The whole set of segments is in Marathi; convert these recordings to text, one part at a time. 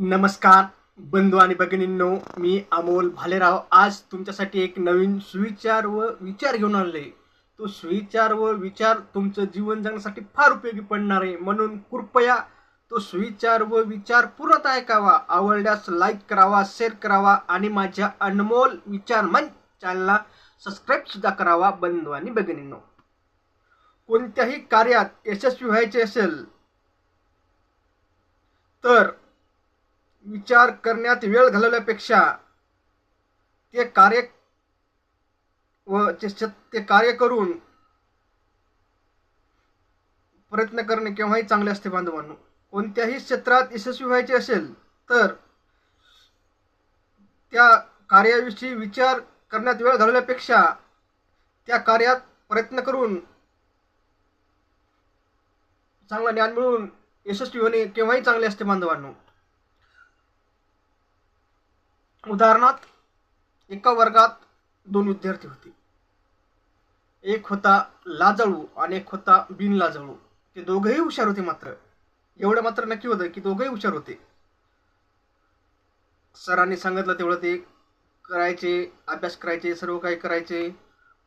नमस्कार बंधू आणि भगिनींनो मी अमोल भालेराव. आज तुमच्यासाठी एक नवीन सुविचार व विचार घेऊन आले तो सुविचार व विचार तुमचं जीवन जगण्यासाठी फार उपयोगी पडणार आहे. म्हणून कृपया तो सुविचार व विचार पुरत ऐकावा. आवडल्यास लाईक करावा शेअर करावा आणि माझ्या अनमोल विचार मन चॅनलला सबस्क्राईब सुद्धा करावा बंधू आणि भगिनींनो. कोणत्याही कार्यात यशस्वी व्हायचे असेल तर विचार करण्यात वेळ घालवल्यापेक्षा ते कार्य व ते कार्य करून प्रयत्न करणे केव्हाही चांगले असते बांधवांनो. कोणत्याही क्षेत्रात यशस्वी व्हायचे असेल तर त्या कार्याविषयी विचार करण्यात वेळ घालवल्यापेक्षा त्या कार्यात प्रयत्न करून चांगला ज्ञान मिळवून यशस्वी होणे केव्हाही चांगले असते बांधवांनो. उदाहरणार्थ एका वर्गात दोन विद्यार्थी होते. एक होता लाजळू आणि एक होता बिन लाजळू ते दोघंही हुशार होते मात्र. एवढं मात्र नक्की होतं की दोघंही हुशार होते. सरांनी सांगितलं तेवढं ते करायचे अभ्यास करायचे सर्व काही करायचे.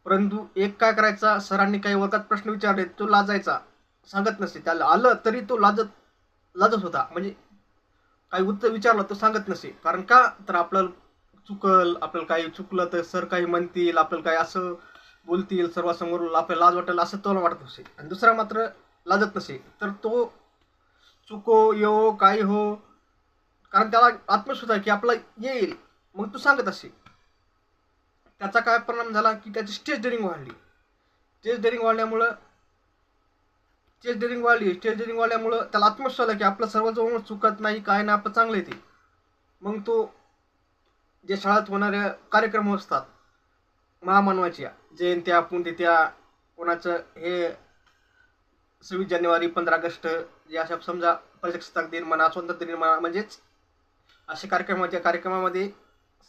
परंतु एक काय करायचा सरांनी काही वर्गात प्रश्न विचारले तो लाजायचा. सांगत नसे त्याला आलं तरी तो लाजत लाजत होता. म्हणजे काही उत्तर विचारलं तर सांगत नसे. कारण का? तर आपल्याला चुकल आपल्याला काही चुकलं तर सर काही म्हणतील आपल्याला काही असं बोलतील सर्वांसमोर आपल्याला लाज वाटेल असं तो वाटत नसे. आणि दुसरा मात्र लाजत नसे. तर तो चुको यो काही हो? कारण त्याला आत्मविश्वास आहे की आपला येईल. मग तो सांगत असे. त्याचा काय परिणाम झाला की त्याची स्टेज डेअरिंग वाढली. स्टेज डेअरिंग वाढल्यामुळं स्टेज डेअरिंग वाढली स्टेज डेअरिंग वाढल्यामुळं त्याला आत्मविश्वास आला की आपलं सर्वजवळ चुकत नाही काय नाही आपलं चांगलं येते मग तो जे शाळेत होणारे कार्यक्रम असतात महामानवाच्या जयंत्या पुण्यतिथ्या कोणाचं हे सव्वीस जानेवारी पंधरा ऑगस्ट जे अशा समजा प्रजासत्ताक दिन म्हणा स्वातंत्र्य दिन म्हणा म्हणजेच अशा कार्यक्रमाच्या कार्यक्रमामध्ये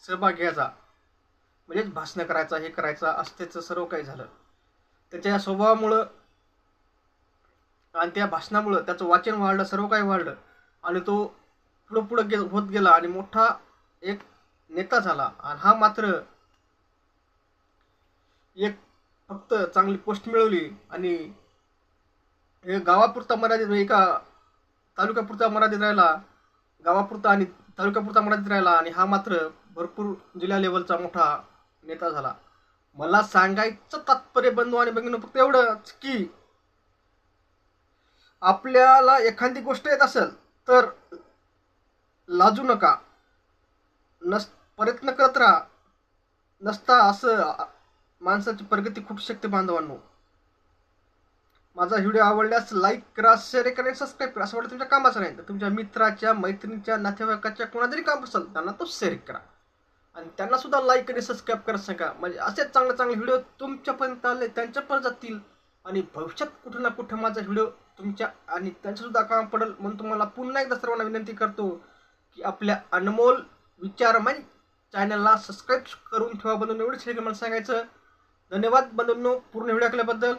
सहभाग घ्यायचा. म्हणजेच भाषणं करायचा हे करायचा असं त्याचं सर्व काही झालं. त्याच्या स्वभावामुळं आणि त्या भाषणामुळं त्याचं वाचन वाढलं सर्व काही वाढलं. आणि तो पुढं पुढं गे होत गेला आणि मोठा एक नेता झाला. आणि हा मात्र एक फक्त चांगली पोस्ट मिळवली आणि हे गावापुरता मर्यादित म्हणजे एका तालुक्यापुरता मर्यादित राहिला गावापुरता आणि तालुक्यापुरता मर्यादित राहिला आणि हा मात्र भरपूर जिल्हा लेवलचा मोठा नेता झाला. मला सांगायचं तात्पर्य बंधू आणि बघणं फक्त एवढंच की आपल्याला एखादी गोष्ट येत असेल तर लाजू नका. नस प्रयत्न करत राहा. नसता असं माणसाची प्रगती खूप शकते बांधवांनो माझा व्हिडिओ आवडल्यास लाईक करा शेअर करा आणि सबस्क्राईब करा. असं वाटतं तुमच्या कामाचं नाही तर तुमच्या मित्राच्या मैत्रिणीच्या नातेवाईकाच्या कोणा जरी काम असेल त्यांना तो शेअर करा. आणि त्यांना सुद्धा लाईक आणि सबस्क्राईब करत सांगा. म्हणजे असेच चांगले चांगले व्हिडिओ तुमच्यापर्यंत आले त्यांच्यापर्यंत जातील. आणि भविष्यात कुठं ना कुठं माझा व्हिडिओ तुमच्या आणि त्यांच्यासुद्धा काम पडेल म्हणून तुम्हाला पुन्हा एकदा सर्वांना विनंती करतो की आपल्या अनमोल विचारमन चॅनलला सबस्क्राईब करून ठेवा बंधून. एवढंच हे मला सांगायचं. धन्यवाद बंधूंनो. पूर्ण व्हिडिओ ऐकल्याबद्दल.